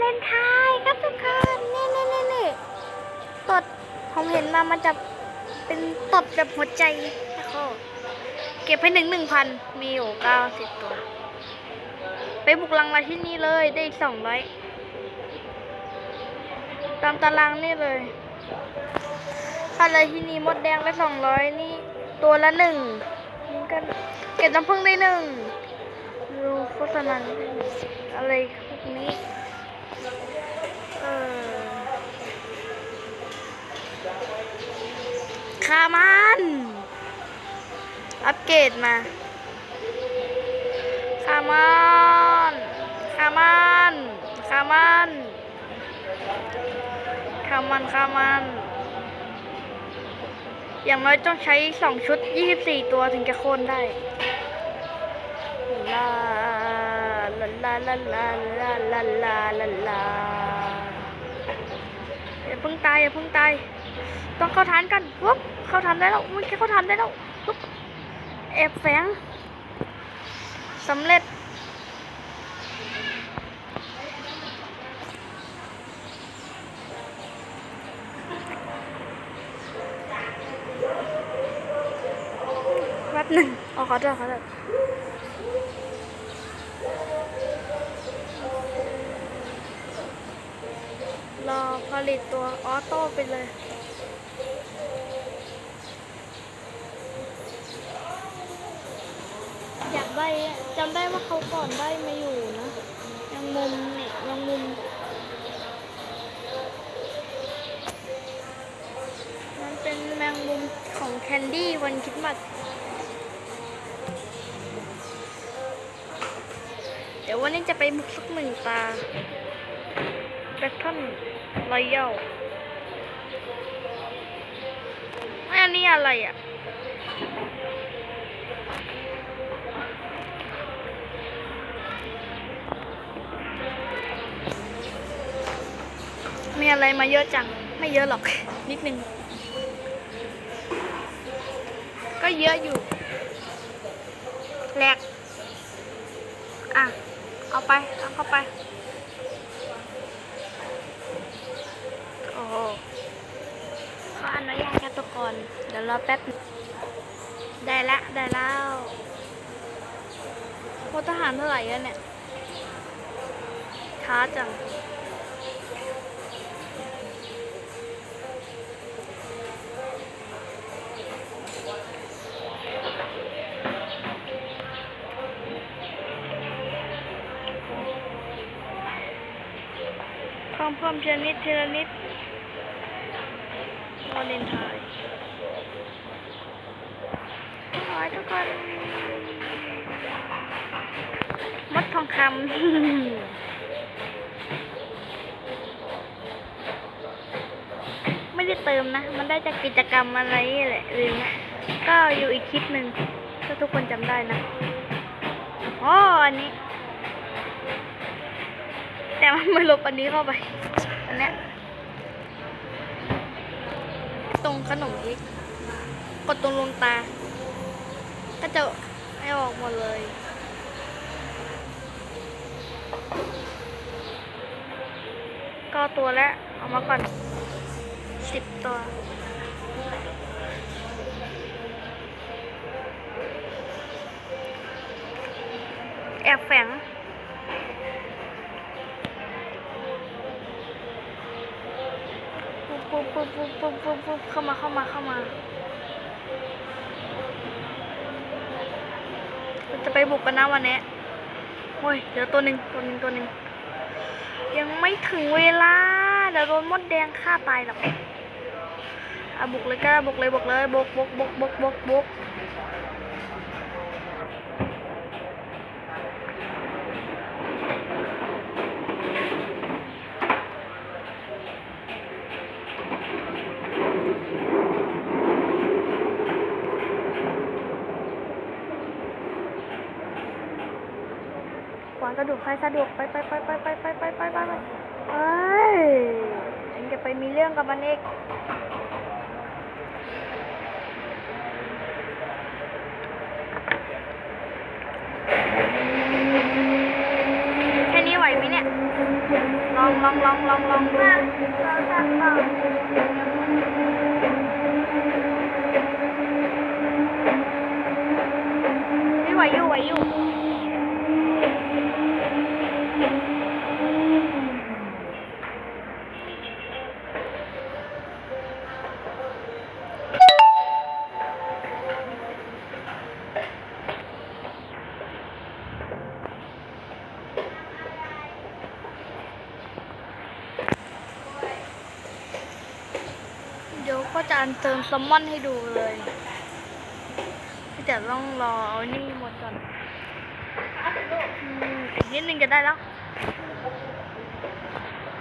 เลนไทน์ครับทุกคนนี่นี่นี่นี่ตดผมเห็นมามันจะเป็นตบแบบหัวใจนะคเก็บให้หนึ่งหนึ่งพันมีอยู่เก้าสิบตัว ไปบุกลังมาที่นี่เลยได้อีกสองร้อยตามตารางนี่เลยอะไรที่นี่มดแดงไปสองร้อยนี่ตัวละหนึ่งนี่ก็เก็บน้ำพึ่งได้หนึ่งดูโฆษณาอะไรพวกนี้ คามัน อัปเกรดมาคามันคามันคามันคามันคามัน อย่างน้อยต้องใช้สองชุด24ตัวถึงจะโค่นได้ลาลาลาลาลาลาลาลาลาลาอย่าเพิ่งตายอย่าเพิ่งตายต้องเข้าฐานกันปุ๊บ เข้าฐาได้แล้วไม่ใช่เข้าฐาได้แล้วปุ๊บแอบแฝงสำเร็จแป๊บหนึ่งอ๋อขอโทษขอโทษรอผลิตตัวออโต้ไปเลยากได้อะจำได้ว่าเขาก่อนได้มาอยู่นะยังมุมเนี่ยยังมุมมันเป็นแมงมุมของแคนดี้วันคริดมัดเดี๋ยววันนี้จะไปบุกสักหนึ่งตาแบทเทิลรอยัลอันนี้อะไรอะ มีอะไรมาเยอะจัง ไม่เยอะหรอก นิดนึง ก็เยอะอยู่แหลกอะ เอาไป เอาเข้าไปโอ้ขออนุญาตครับทุกคน เดี๋ยวรอแป๊บนึงได้ละ ได้แล้วโคทหารเท่าไหร่เนี่ยช้าจัง เพิ่มเพิ่มทีละนิดทีละนิดวาเลนไทน์ขอทุกคนมดทองคำ ไม่ได้เติมนะ มันได้จากกิจกรรมอะไรแหละลืมนะก็อยู่อีกคลิปหนึ่งถ้าทุกคนจำได้นะอ๋ออันนี้ มันมาลบอันนี้เข้าไป อันเนี้ยตรงขนมพริกกดตรงดวงตา ก็จะให้ออกหมดเลย ก็ตัวแล้วเอามาก่อนสิบตัวแอบแฝง ปุ๊บปุ๊บปุ๊บปุ๊บปุ๊บปุ๊ปเข้ามาเข้ามาเข้ามาเราจะไปบุกกันนะวันนี้โอ้ยเดี๋ยวตัวหนึ่งตัวหนึ่งตัวหนึ่งยังไม่ถึงเวลาเดี๋ยวโดนมดแดงฆ่าตายหรอกอะบุกเลยก็บุกเลยบุกเลยบุกบุกบุกบุกบุกบุก สะดวกใครสะดวกไปไปไปไปไปไปไปไปไปไปเอ้ยฉันจะไปมีเรื่องกับมันเองแค่นี้ไหวไหมเนี่ย ลองลองลองลองลองดู อยู่ไหวอยู่ เดี๋ยวก็ จะอันเติมแซลมอนให้ดูเลยแต่ต้องรอเอานี่หมดก่อนอืมอีกนิดนึงจะได้แล้ว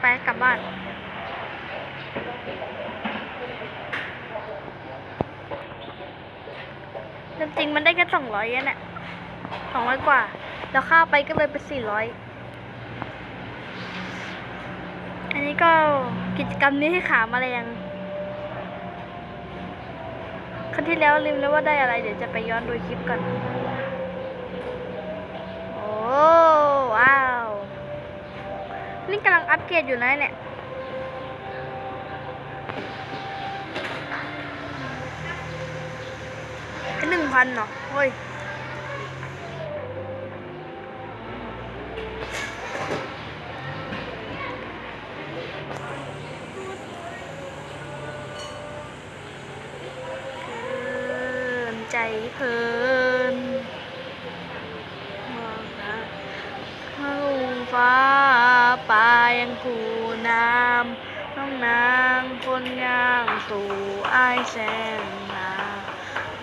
ไปกลับบ้านจริงๆมันได้แค่สองร้อยเองแหละสองร้อยกว่า แล้วค่าไปก็เลยเป็นสี่ร้อยอันนี้ก็กิจกรรมนี้ให้ขาแมลง ครั้งที่แล้วลืมแล้วว่าได้อะไร เดี๋ยวจะไปย้อนดูคลิปก่อน โอ้ว้าว นี่กำลังอัปเกรดอยู่นะเนี่ยหนึ่งพันเหรอเฮ้ย เพลินใจเพลินมองหาเข้าฟ้าป่า ยังกูน้ำน้องนางคนยางสู่อ้ายแสนนา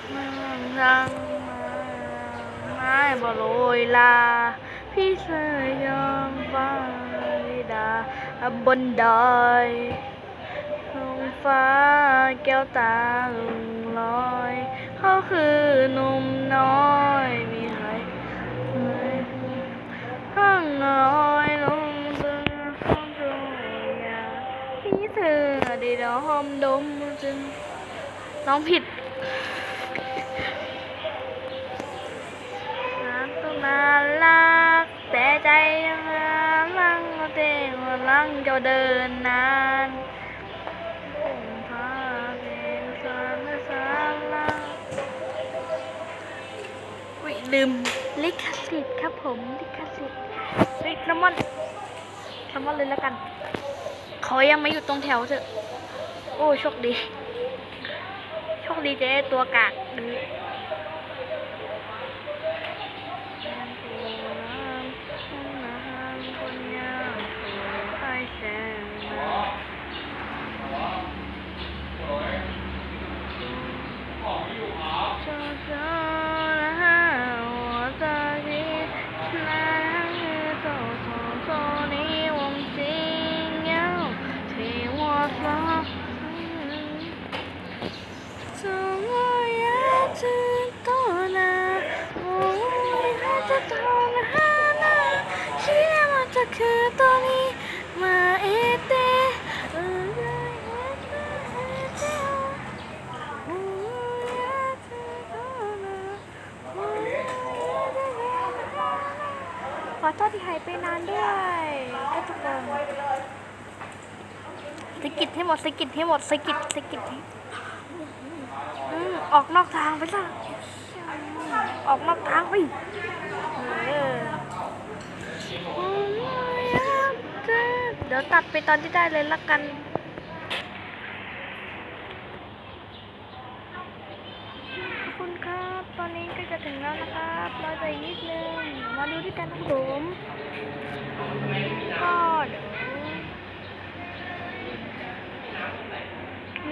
เมืองดังมาไม้บ่โรยลา พี่เสยยองฟ้าดาบนดอยท้องฟ้าแก้วตาลุงลอยเขาคือหนุ่มน้อยมีใครข้างน้อย เธอได้ดอมดมจึงร้องผิดรักต้องน่ารักแต่ใจยังรังเอาเตงรังจ้าเดินนานผมพาเป็นสาสารละวิลืมลิขสิทธิ์ครับผมลิขสิทธิ์เฮ้ยแซลมอนแซลมอนเลยแล้วกัน อยังไม่อยู่ตรงแถวเถอะ โอ้โชคดี โชคดีเจ๊ตัวกาก ทษที่หายไปนานด้วยก็ทุกคนสกิดให้หมดสกิดให้หมดสกิดสกิดให้อืมออกนอกทางไปซะออกนอกทางไปเออเดี๋ยวตัดไปตอนที่ได้เลยละกันขอบคุณครับ ตอนนี้ก็จะถึงแล้วนะครับรอใจนิดนึงมา ดูด้วยกันครับผมก็เดี๋ยว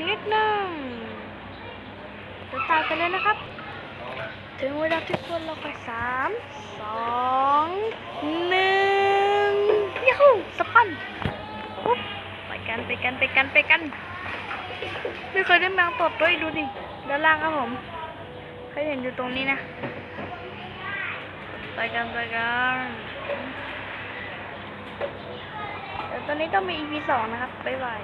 นิดนึงเดี๋ยวตามกันเลยนะครับ ถึงเวลาที่ควรเราไปสามสองหนึ่งยูฮูสปันปุ๊บไปกันไปกันไปกันไปกันไม่เคยได้แมงตดด้วยดูดิด้านล่างครับผมเคยเห็นอยู่ตรงนี้นะ ไปกันไปกันเดี๋ยวตอนนี้ต้องมี EP สองนะครับ บ๊ายบาย